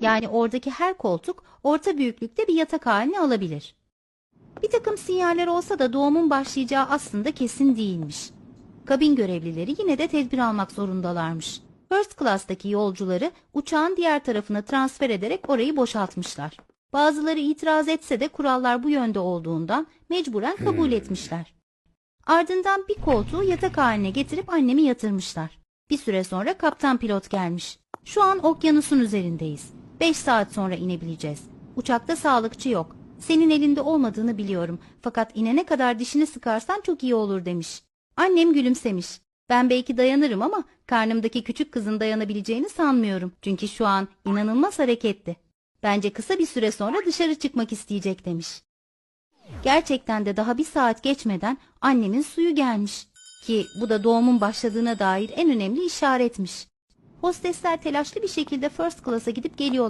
Yani oradaki her koltuk orta büyüklükte bir yatak halini alabilir. Bir takım sinyaller olsa da doğumun başlayacağı aslında kesin değilmiş. Kabin görevlileri yine de tedbir almak zorundalarmış. First class'taki yolcuları uçağın diğer tarafına transfer ederek orayı boşaltmışlar. Bazıları itiraz etse de kurallar bu yönde olduğundan mecburen kabul etmişler. Ardından bir koltuğu yatak haline getirip annemi yatırmışlar. Bir süre sonra kaptan pilot gelmiş. Şu an okyanusun üzerindeyiz. 5 saat sonra inebileceğiz. Uçakta sağlıkçı yok. Senin elinde olmadığını biliyorum. Fakat inene kadar dişini sıkarsan çok iyi olur demiş. Annem gülümsemiş. Ben belki dayanırım ama karnımdaki küçük kızın dayanabileceğini sanmıyorum. Çünkü şu an inanılmaz hareketli. Bence kısa bir süre sonra dışarı çıkmak isteyecek demiş. Gerçekten de daha bir saat geçmeden annemin suyu gelmiş. Ki bu da doğumun başladığına dair en önemli işaretmiş. Hostesler telaşlı bir şekilde first class'a gidip geliyorlar.